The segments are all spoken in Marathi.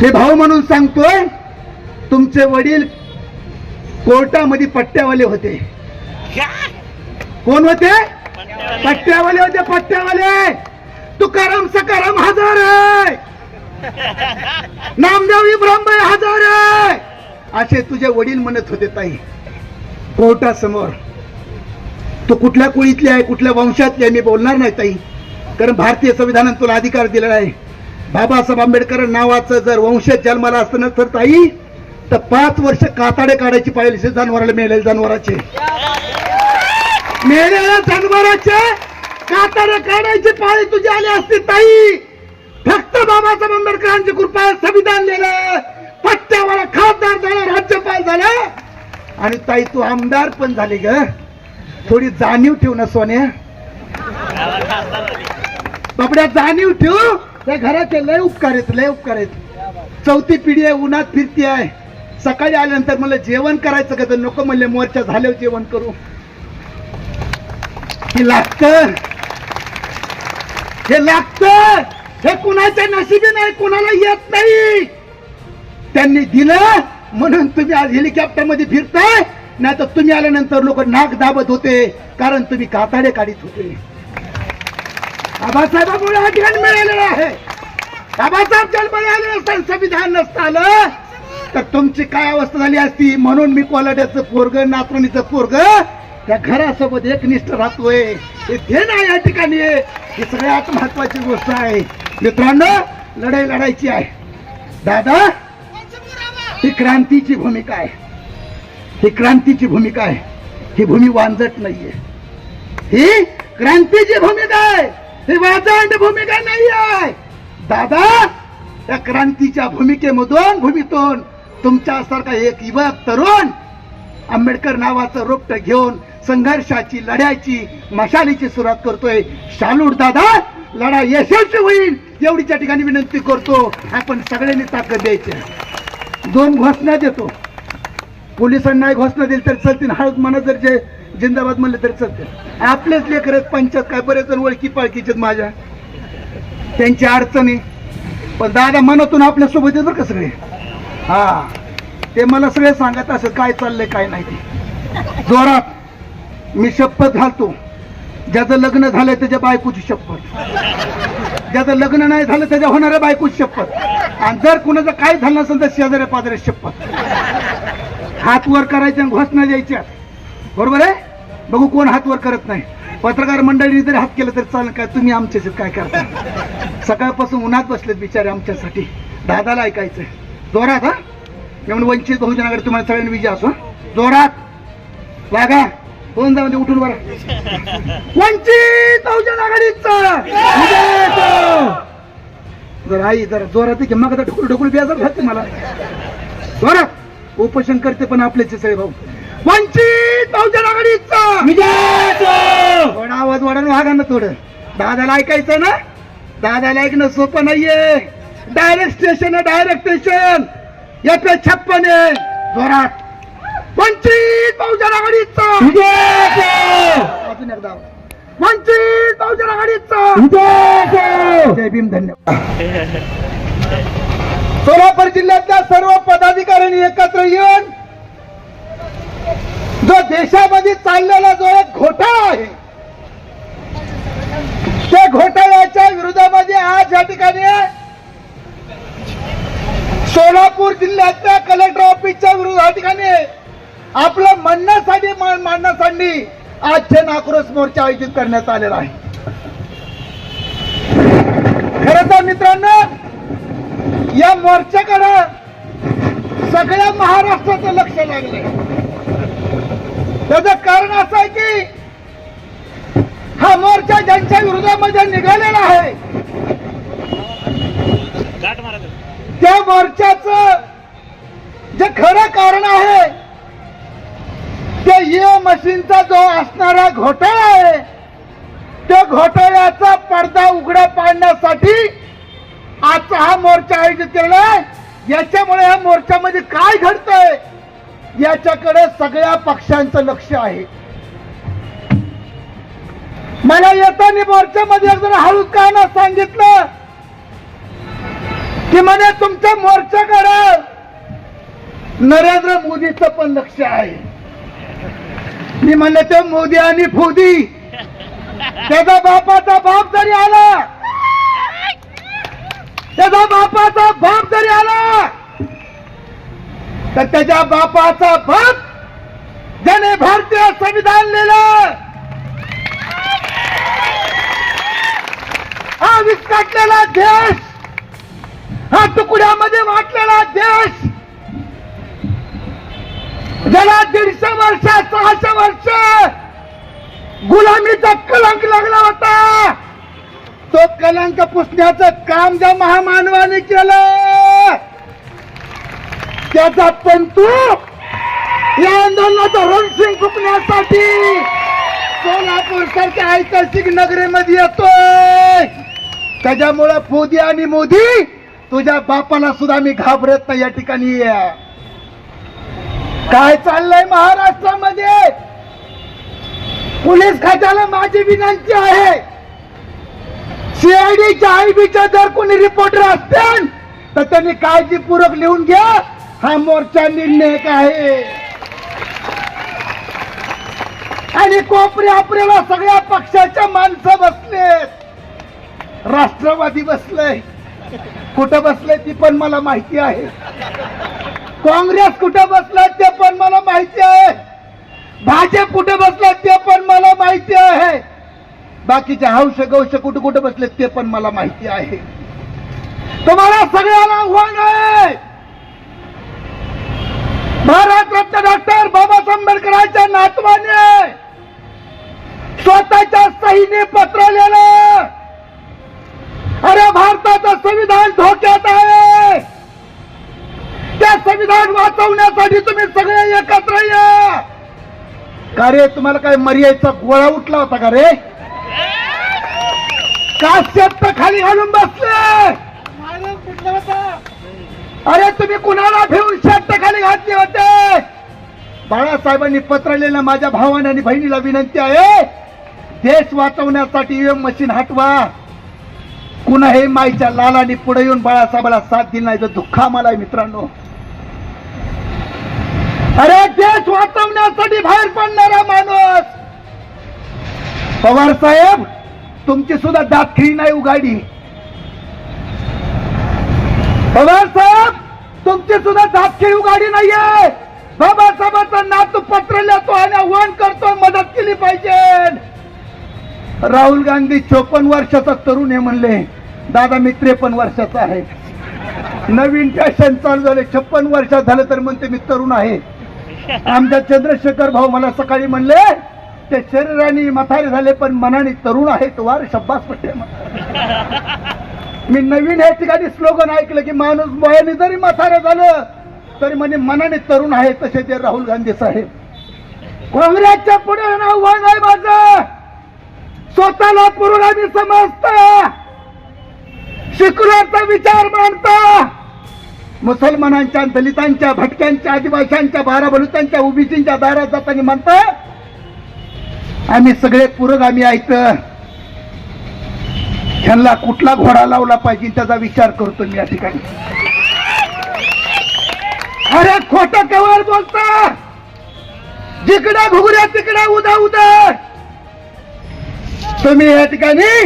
हे भाऊ म्हणून सांगतोय तुमचे वडील कोर्टामध्ये पट्ट्यावाले होते. कोण होते? पट्ट्यावाले. होते पट्ट्यावाले. तुकाराम सकाराम हजार आहे. नामदेव इब्रामबाई हजार आहे. असे तुझे वडील म्हणत होते ताई. कोर्टासमोर. तू कुठल्या कुळीतली आहे कुठल्या वंशातली आहे मी बोलणार नाही ताई. कारण भारतीय संविधानात तुला अधिकार दिलेला आहे. बाबासाहेब आंबेडकर नावाचं जर वंशज जन्माला असतं ना तर ताई तर पाच वर्ष काताडे काढायची पाहिजे जनावराला मिळेल जनावराचे. मेलेल्या जनावराचे काताडे काढायची पाळी तुझी आली असती ताई. फक्त बाबासाहेब आंबेडकरांची कृपा संविधान लिहिलं. पट्ट्यावाला खासदार झाला राज्यपाल झाला. आणि ताई तू आमदार पण झाली ग. थोडी जाणीव ठेव ना सोन्या. बाबड्या जाणीव ठेव. त्या घराचे लय उपकार आहेत लय उपकार आहेत. चौथी पिढी आहे उन्हात फिरती आहे. सकाळी आल्यानंतर मला जेवण करायचं का? तर नको म्हणले मोर्चा झाल्यावर जेवण करू. हे लागत. हे लागत. हे कुणाच्या नशिबी नाही कुणाला येत नाही. त्यांनी दिलं म्हणून तुम्ही आज हेलिकॉप्टरमध्ये फिरताय. नाही तर तुम्ही आल्यानंतर लोक नाक दाबत होते कारण तुम्ही काताडे काढीत होते. बाबासाहेबांमुळे हा ठिकाण मिळालेलं आहे. बाबासाहेब जन्म असताना नसताना संविधान नसतं आलं तर तुमची काय अवस्था झाली असती? म्हणून मी कोलाड्याचं पोरग नातरुणीचं पोरग त्या घरासोबत एकनिष्ठ राहतोय. हे ते नाही या ठिकाणी. ही सगळ्यात महत्वाची गोष्ट आहे. मित्रांनो लढाई लढायची आहे. दादा ही क्रांतीची भूमिका आहे. ही क्रांतीची भूमिका आहे. ही भूमी वांजट नाहीये. ही क्रांतीची भूमिका आहे. ही वाजंड भूमिका नाही आहे? दादा या क्रांतीच्या भूमिकेमधून भूमीतून तुमच्यासारखा एक युवक तरुण आंबेडकर नावाचं रोपट घेऊन संघर्षाची लढ्याची मशालीची सुरुवात करतोय. शालूड दादा लढा यशस्वी होईल एवढीच्या ठिकाणी विनंती करतो. आपण सगळ्यांनी ताकद द्यायची दोन घोषणा देतो. पोलिसांना घोषणा दिली तर चलतील. हळद म्हणा जर जे जिंदाबाद म्हणलं तरी चालतील आपलेच लेकर पंचायत काय बरेच जण ओळखी पाळखीचे माझ्या. त्यांची अडचणी. पण दादा मनातून आपल्यासोबत येत का सगळे? हा. ते मला सगळे सांगत असं काय चाललंय काय नाही ते. जोरात. मी शपथ घालतो. ज्याचं लग्न झालंय त्याच्या बायकोची शपथ. ज्याचं लग्न नाही झालं त्याच्या होणाऱ्या बायकोची शपथ. आणि जर कुणाचं काय झालं असेल तर शेजाऱ्या पाजाऱ्या शपथ. हात वर करायच्या आणि घोषणा द्यायच्या. बरोबर आहे? बघू कोण हात वर करत नाही. पत्रकार मंडळीने जरी हात केलं तरी चालेल काय तुम्ही आमच्याशी काय करता? सकाळपासून उन्हात बसलेत बिचारे आमच्यासाठी. दादाला ऐकायचंय. जोरात हा? म्हणून वंचित बहुजन आघाडी तुम्हाला सगळ्यांनी विजय असो जोरात. लागा दोन जा म्हणजे उठून बरं. वंचित बहुजन आघाडीचा! जर आई जरा जोरात की मग ढोकूल ढोकूल बेजार घालते मला जोरात. उपोषण करते पण आपलेच सगळे भाऊ. वंचित बहुजन आघाडीचा! विजय थोडा आवाज वाढवून वागा ना थोडं. दादाला ऐकायचं ना? दादाला ऐकणं सोपं नाहीये. डायरेक्ट स्टेशन आहे डायरेक्ट स्टेशन याचे छप्पन आहे. जोरात. वंचित बहुजन आघाडीचा! अजून एकदा. वंचित बहुजन आघाडीचा! जय भीम धन्यवाद. सोलापूर जिल्ह्यातल्या सर्व पदाधिकाऱ्यांनी एकत्र येऊन जो देशामध्ये चाललेला जो एक घोटाळा आहे त्या घोटाळ्याच्या विरोधामध्ये आज या ठिकाणी सोलापूर जिल्ह्यातल्या कलेक्टर ऑफिसच्या विरोधात या ठिकाणी आपलं म्हणण्यासाठी मांडण्यासाठी आज जन आक्रोश मोर्चा आयोजित करण्यात आलेला आहे. खर तर मित्रांनो या मोर्चाकडे सगळ्या महाराष्ट्राचं लक्ष लागलंय. त्याचं कारण असं आहे की हा मोर्चा ज्यांच्या विरोधामध्ये निघालेला आहे त्या मोर्चाचं जे खरं कारण आहे त्या ईओ मशीनचा जो असणारा घोटाळा आहे त्या घोटाळ्याचा पडदा उघडा पाडण्यासाठी आजचा हा मोर्चा आयोजित आहे. याच्यामुळे या मोर्चामध्ये काय घडतंय याच्याकडे सगळ्या पक्षांचं लक्ष आहे. मला येताना मोर्चामध्ये एक जण हळूच काय सांगितलं की म्हणे तुमच्या मोर्चाकडे नरेंद्र मोदीचं पण लक्ष आहे. मी म्हणले ते मोदी आणि फोदी त्याचा बापाचा बाप जरी आला त्याचा बापाचा बाप जरी आला तर त्याच्या बापाचा बाप ज्याने भारतीय संविधान लिहिलं हा विस्कटलेला देश हा तुकड्यामध्ये वाटलेला देश ज्याला दीडशे वर्ष सहाशे वर्ष गुलामीचा कलंक लागला होता तो कलंक पुसण्याचं काम ज्या महामानवाने केलं. त्याचा पंतू या आंदोलनाचा रणसिंग फुकण्यासाठी सोलापूर सारख्या ऐतिहासिक नगरीमध्ये येतोय. त्याच्यामुळं मोदी आणि मोदी तुझ्या बापाला सुद्धा मी घाबरत नाही या ठिकाणी. काय चाललंय महाराष्ट्रामध्ये? पोलीस खात्याला माझी विनंती आहे. सीआयडीच्या आयबीच्या जर कोणी रिपोर्टर असतील तर त्यांनी काळजीपूर्वक लिहून घ्या. हा मोर्चा निर्णयक आहे. आणि कोपरे आपल्याला सगळ्या पक्षाच्या माणसं बसलेत. राष्ट्रवादी बसलंय. कुठं बसलंय ती पण मला माहिती आहे. काँग्रेस कुठं बसलाय ते पण मला माहिती आहे. भाजप कुठे बसलाय ते पण मला माहिती आहे. बाकीचे हौश गौश कुठे कुठे बसले ते पण मला माहिती आहे. तुम्हाला सगळ्याला आव्हान आहे. भारतरत्न डॉक्टर बाबासाहेब आंबेडकरांच्या नातवाने स्वतःच्या सहीने पत्र लिहिलं. अरे भारताचं संविधान धोक्यात आहे. त्या संविधान वाचवण्यासाठी तुम्ही सगळे एकत्र या. का रे तुम्हाला काय मर्यादेचा गोळा उठला होता का रे? का शेत खाली घालून बसले? अरे तुम्ही कुणाला घेऊन शर्ट खाली घातले होते? बाळासाहेबांनी पत्र लिहिलं माझ्या भावाने आणि बहिणीला विनंती आहे देश वाचवण्यासाठी UM ईव्हीएम मशीन हटवा. कुणा हे माईच्या लालाने पुढे येऊन बाळासाहेबाला साथ दिली नाही तर दुःख आम्हाला आहे मित्रांनो. अरे देश वाचवण्यासाठी बाहेर पडणारा माणूस! पवार साहेब तुमची सुद्धा दातखिळी नाही उघाडी. पवार साहेब तुमची सुद्धा दातखिळी गाडी नाहीये. बाबासाहेबांचा नातू पत्र लिहितो आणि आव्हान करतो मदत केली पाहिजे. राहुल गांधी चोपन्न वर्षाचा तरुण आहे म्हणले. दादा मी त्रेपन्न वर्षाचा आहे. नवीन फॅशन चालू झाले. छप्पन वर्षात झालं तर म्हणते मी तरुण आहे. आमच्या चंद्रशेखर भाऊ मला सकाळी म्हणले ते शरीराने मथारे झाले पण मनाने तरुण आहेत. वार शब्बास पट्टे मी नवीन या ठिकाणी स्लोगन ऐकलं की माणूस वयाने जरी म्हातारे झालं तरी म्हणे मनाने तरुण आहे तसे ते राहुल गांधी साहेब. काँग्रेसच्या पुढे आव्हान आहे माझं. स्वतःला पुरोगामी समजता. सेक्युलरचा विचार मांडता. मुसलमानांच्या दलितांच्या भटक्यांच्या आदिवासींच्या बारा बलुतांच्या दारात जाताना म्हणता आम्ही सगळे पुरोगामी ऐकतं ह्यांना कुठला घोडा लावला पाहिजे त्याचा विचार करतो मी या ठिकाणी. अरे खोट केवळ बोलता. जिकडे घुगऱ्या तिकडे उदा उदा. तुम्ही या ठिकाणी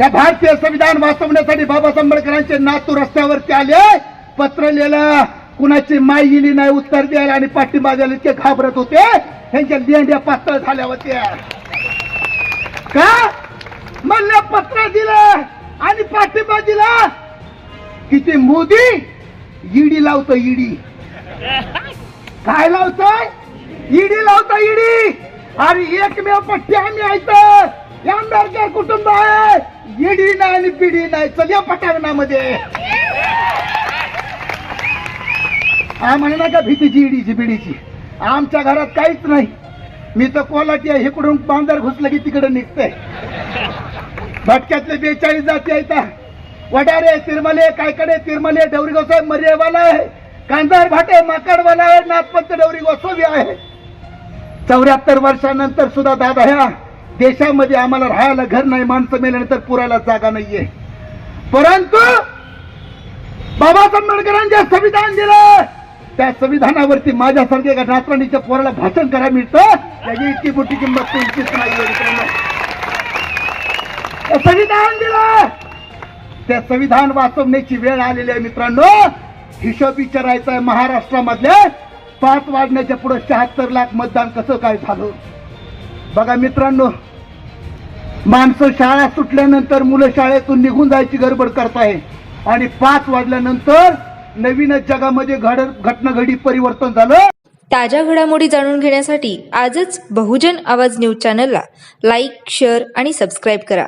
या भारतीय संविधान वाचवण्यासाठी बाबासाहेब आंबेडकरांचे नातू रस्त्यावरती आले. पत्र लिहिलं. कुणाची माय गेली नाही उत्तर द्यायला आणि पाठिंबा द्यायला इतके घाबरत होते. त्यांच्या लेंड्या पातळ झाल्या होत्या. का? मला पत्र दिलं आणि पाठिंबा दिला किती मोदी ईडी लावत ईडी. काय लावतोय? ईडी लावत ईडी. आणि एकमेव पट्टी आम्ही ऐकतो. आंबेडकर कुटुंब आहे. ईडी नाही आणि पिढी नाही. चल या पटांगणामध्ये हा म्हणे ना का भीतीची ईडीची पिढीची आमच्या घरात काहीच नाही. मी तर कोलाटी आहे. इकडून बांधर घुसलं की तिकडे निघतंय. भटक्यातले बेचाळीस जाती आहेत. वडारे तिरमले कायकडे तिरमले डवरी गोसावी मर्यावाला आहे. कांदार भाटे माकडवाला आहे. नाथपंत डवरी गोसावी आहे. चौऱ्याहत्तर वर्षानंतर सुद्धा दादा ह्या देशामध्ये आम्हाला राहायला घर नाही माणसं मेल्यानंतर पुरायला जागा नाहीये. परंतु बाबासाहेब आंबेडकरांच्या संविधान दिलं त्या संविधानावरती माझ्यासारख्या एका नाचराणीच्या पोराला भाषण करायला मिळतं. त्याची इतकी मोठी किंमत तुमचीच नाही संविधान दिलं. त्या संविधान वाचवण्याची वेळ आलेली आहे मित्रांनो. हिशोब विचारायचा आहे पाच वाजण्याच्या पुढे शहात्तर लाख मतदान कसं काय झालं? बघा मित्रांनो माणसं शाळा सुटल्यानंतर मुलं शाळेतून निघून जायची गडबड करताय. आणि पाच वाजल्यानंतर नवीनच जगामध्ये घड घटनाघडी परिवर्तन झालं. ताज्या घडामोडी जाणून घेण्यासाठी आजच बहुजन आवाज न्यूज चॅनलला लाईक शेअर आणि सबस्क्राईब करा.